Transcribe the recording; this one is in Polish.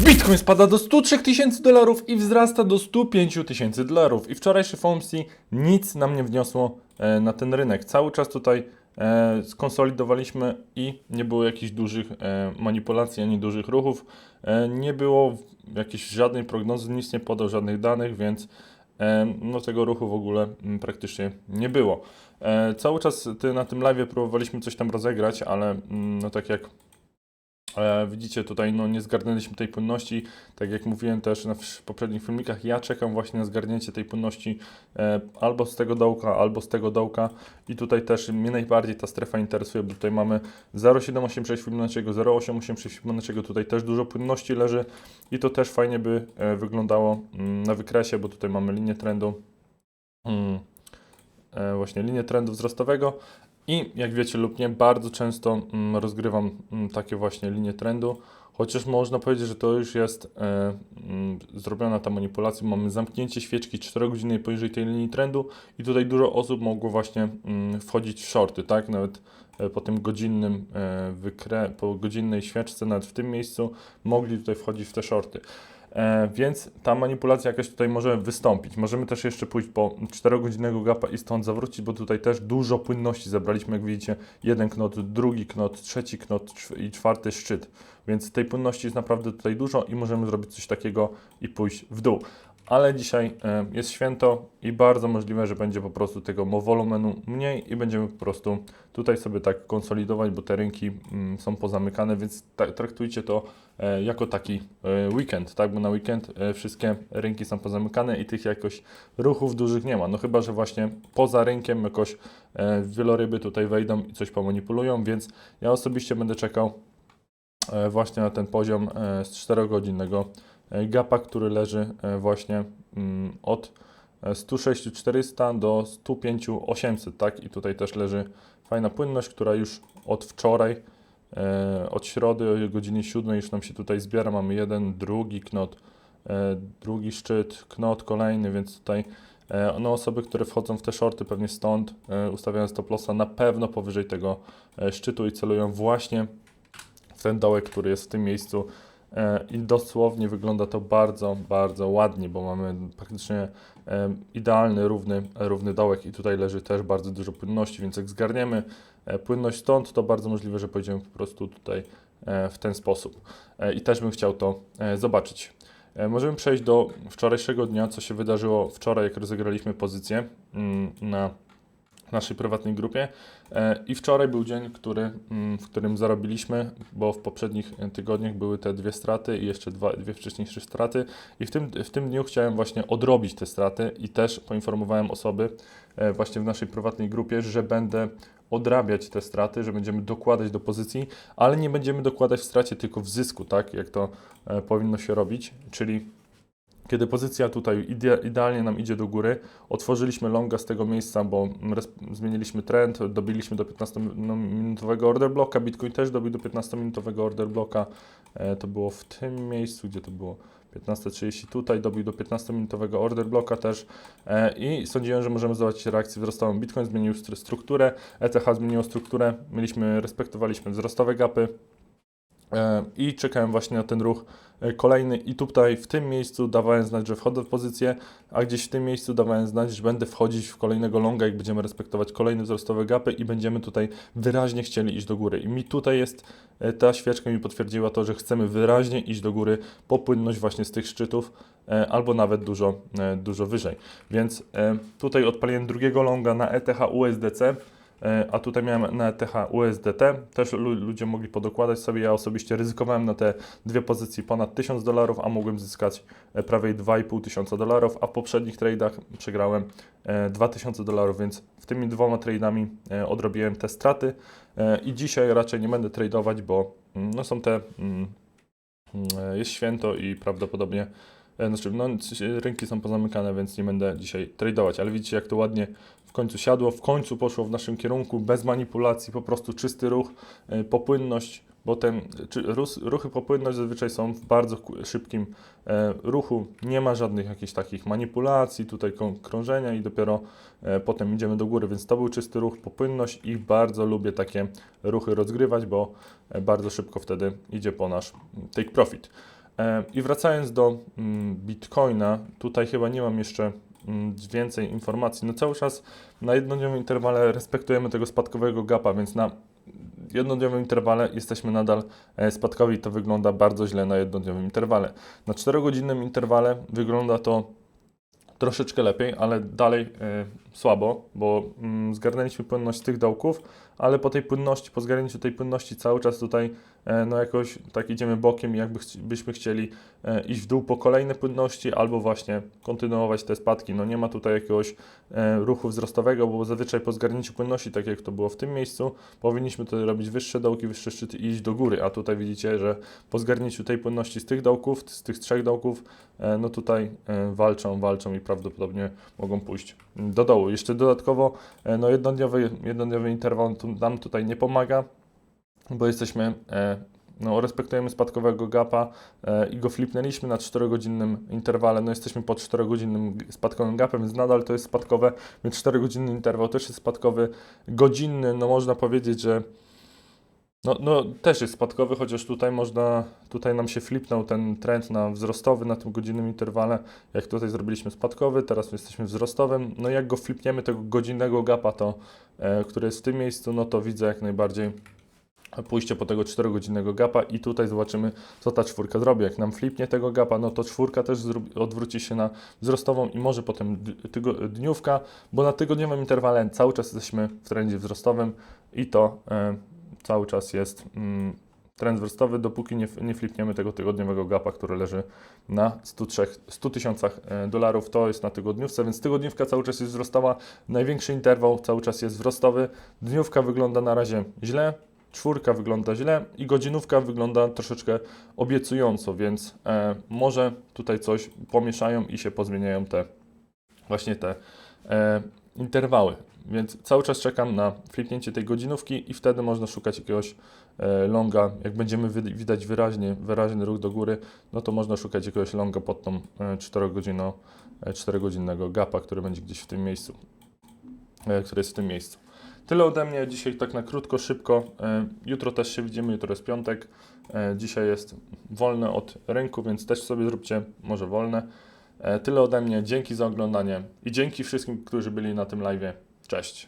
Bitcoin spada do 103 tysięcy dolarów i wzrasta do 105 tysięcy dolarów. I wczorajszy FOMC nic nam nie wniosło e, na ten rynek. Cały czas tutaj e, skonsolidowaliśmy i nie było jakichś dużych e, manipulacji ani dużych ruchów. E, nie było jakiejś żadnej prognozy, nic nie podał żadnych danych, więc e, no tego ruchu w ogóle mm, praktycznie nie było. E, cały czas ty, na tym live próbowaliśmy coś tam rozegrać, ale mm, no tak jak Widzicie tutaj, no nie zgarnęliśmy tej płynności. Tak jak mówiłem też na poprzednich filmikach, ja czekam właśnie na zgarnięcie tej płynności e, albo z tego dołka, albo z tego dołka. I tutaj też mnie najbardziej ta strefa interesuje, bo tutaj mamy 0,786 Fibonacciego, 0,886 Fibonacciego, tutaj też dużo płynności leży i to też fajnie by e, wyglądało mm, na wykresie, bo tutaj mamy linię trendu. Mm, e, właśnie linię trendu wzrostowego i jak wiecie lub nie, bardzo często mm, rozgrywam mm, takie właśnie linie trendu, chociaż można powiedzieć, że to już jest e, mm, zrobiona ta manipulacja. Mamy zamknięcie świeczki 4 godziny poniżej tej linii trendu i tutaj dużo osób mogło właśnie wchodzić w shorty, tak? Nawet e, po tym godzinnym e, wykre, po godzinnej świeczce, nawet w tym miejscu mogli tutaj wchodzić w te shorty. E, więc ta manipulacja jakaś tutaj może wystąpić. Możemy też jeszcze pójść po 4-godzinnego gapa i stąd zawrócić, bo tutaj też dużo płynności zebraliśmy, jak widzicie, jeden knot, drugi knot, trzeci knot i czwarty szczyt. Więc tej płynności jest naprawdę tutaj dużo i możemy zrobić coś takiego i pójść w dół. Ale dzisiaj e, jest święto i bardzo możliwe, że będzie po prostu tego wolumenu mniej i będziemy po prostu tutaj sobie tak konsolidować, bo te rynki mm, są pozamykane, więc traktujcie to e, jako taki e, weekend, tak? Bo na weekend wszystkie rynki są pozamykane i tych jakoś ruchów dużych nie ma. No chyba, że właśnie poza rynkiem jakoś wieloryby tutaj wejdą i coś pomanipulują, więc ja osobiście będę czekał właśnie na ten poziom z 4-godzinnego e, gapa, który leży e, właśnie mm, od e, 106 400 do 105 800, tak? I tutaj też leży fajna płynność, która już od wczoraj, e, od środy o godzinie 7 już nam się tutaj zbiera. Mamy jeden, drugi knot, e, drugi szczyt, knot kolejny, więc tutaj e, no, osoby, które wchodzą w te shorty pewnie stąd, e, ustawiają stop lossa na pewno powyżej tego e, szczytu i celują właśnie w ten dołek, który jest w tym miejscu. E, I dosłownie wygląda to bardzo, bardzo ładnie, bo mamy praktycznie e, idealny, równy, równy dołek i tutaj leży też bardzo dużo płynności, więc jak zgarniemy e, płynność stąd, to bardzo możliwe, że pójdziemy po prostu tutaj w ten sposób. I też bym chciał to zobaczyć. Możemy przejść do wczorajszego dnia, co się wydarzyło wczoraj, jak rozegraliśmy pozycję mm, na naszej prywatnej grupie. E, I wczoraj był dzień, który, mm, w którym zarobiliśmy, bo w poprzednich e, tygodniach były te dwie straty i jeszcze dwa, dwie wcześniejsze straty. I w tym, w tym dniu chciałem właśnie odrobić te straty i też poinformowałem osoby e, właśnie w naszej prywatnej grupie, że będę odrabiać te straty, że będziemy dokładać do pozycji, ale nie będziemy dokładać w stracie, tylko w zysku, tak jak to powinno się robić, czyli kiedy pozycja tutaj ide idealnie nam idzie do góry, otworzyliśmy longa z tego miejsca, bo zmieniliśmy trend, dobiliśmy do 15-minutowego order bloka, Bitcoin też dobił do 15-minutowego order bloka, e, to było w tym miejscu, gdzie to było? 15.30 tutaj, dobił do 15-minutowego order bloka też. E, i sądziłem, że możemy zobaczyć reakcję wzrostową. Bitcoin zmienił stru- strukturę, ETH zmieniło strukturę, mieliśmy, respektowaliśmy wzrostowe gapy, i czekałem właśnie na ten ruch e, kolejny i tutaj w tym miejscu dawałem znać, że wchodzę w pozycję, a gdzieś w tym miejscu dawałem znać, że będę wchodzić w kolejnego longa, jak będziemy respektować kolejne wzrostowe gapy i będziemy tutaj wyraźnie chcieli iść do góry. I mi tutaj jest, e, ta świeczka mi potwierdziła to, że chcemy wyraźnie iść do góry, popłynność właśnie z tych szczytów, e, albo nawet dużo, e, dużo wyżej. Więc e, tutaj odpaliłem drugiego longa na ETH USDC, E, a tutaj miałem na ETH USDT. Też lu- ludzie mogli podokładać sobie. Ja osobiście ryzykowałem na te dwie pozycje ponad 1000 dolarów, a mogłem zyskać e, prawie 2,5 tysiąca dolarów, a w poprzednich tradeach przegrałem e, 2000 dolarów, więc w tymi dwoma tradeami e, odrobiłem te straty e, i dzisiaj raczej nie będę tradeować, bo mm, no, są te mm, mm, e, jest święto i prawdopodobnie e, znaczy, no, c- rynki są pozamykane, więc nie będę dzisiaj tradeować, ale widzicie jak to ładnie w końcu siadło, w końcu poszło w naszym kierunku, bez manipulacji, po prostu czysty ruch, e, popłynność, bo ten, czy, ruchy popłynność zazwyczaj są w bardzo szybkim e, ruchu, nie ma żadnych jakichś takich manipulacji, tutaj krą- krążenia i dopiero e, potem idziemy do góry, więc to był czysty ruch, popłynność i bardzo lubię takie ruchy rozgrywać, bo e, bardzo szybko wtedy idzie po nasz take profit. E, I wracając do mm, Bitcoina, tutaj chyba nie mam jeszcze mm, więcej informacji. No cały czas na jednodniowym interwale respektujemy tego spadkowego gapa, więc na jednodniowym interwale jesteśmy nadal e, spadkowi. To wygląda bardzo źle na jednodniowym interwale. Na 4-godzinnym interwale wygląda to troszeczkę lepiej, ale dalej e, słabo, bo mm, zgarnęliśmy płynność tych dołków, ale po tej płynności, po zgarnięciu tej płynności cały czas tutaj e, no jakoś tak idziemy bokiem i jakby chci- byśmy chcieli e, iść w dół po kolejne płynności albo właśnie kontynuować te spadki. No nie ma tutaj jakiegoś e, ruchu wzrostowego, bo zazwyczaj po zgarnięciu płynności, tak jak to było w tym miejscu, powinniśmy tutaj robić wyższe dołki, wyższe szczyty i iść do góry, a tutaj widzicie, że po zgarnięciu tej płynności z tych dołków, z tych trzech dołków, no tutaj walczą, walczą i prawdopodobnie mogą pójść do dołu. Jeszcze dodatkowo no jednodniowy, jednodniowy interwał tu, nam tutaj nie pomaga, bo jesteśmy, e, no respektujemy spadkowego gapa e, i go flipnęliśmy na 4-godzinnym interwale, no jesteśmy pod 4-godzinnym g- spadkowym gapem, więc nadal to jest spadkowe, więc 4-godzinny interwał też jest spadkowy, godzinny, no można powiedzieć, że no, no też jest spadkowy, chociaż tutaj można, tutaj nam się flipnął ten trend na wzrostowy na tym godzinnym interwale, jak tutaj zrobiliśmy spadkowy, teraz jesteśmy wzrostowym, no jak go flipniemy tego godzinnego gapa, to, e, który jest w tym miejscu, no to widzę jak najbardziej pójście po tego 4-godzinnego gapa i tutaj zobaczymy, co ta czwórka zrobi. Jak nam flipnie tego gapa, no to czwórka też odwróci się na wzrostową i może potem dniówka, bo na tygodniowym interwale cały czas jesteśmy w trendzie wzrostowym i to e, cały czas jest mm, trend wzrostowy, dopóki nie, nie flipniemy tego tygodniowego gapa, który leży na 103 100 tysiącach e, dolarów. To jest na tygodniówce, więc tygodniówka cały czas jest wzrostowa. Największy interwał cały czas jest wzrostowy. Dniówka wygląda na razie źle, czwórka wygląda źle i godzinówka wygląda troszeczkę obiecująco, więc e, może tutaj coś pomieszają i się pozmieniają te właśnie te e, interwały. Więc cały czas czekam na flipnięcie tej godzinówki i wtedy można szukać jakiegoś e, longa. Jak będziemy widać wyraźnie, wyraźny ruch do góry, no to można szukać jakiegoś longa pod tą e, 4 godzino, e, 4-godzinnego gapa, który będzie gdzieś w tym miejscu, e, który jest w tym miejscu. Tyle ode mnie dzisiaj tak na krótko, szybko. E, Jutro też się widzimy, jutro jest piątek. E, Dzisiaj jest wolne od rynku, więc też sobie zróbcie może wolne. E, Tyle ode mnie. Dzięki za oglądanie i dzięki wszystkim, którzy byli na tym live. Cześć.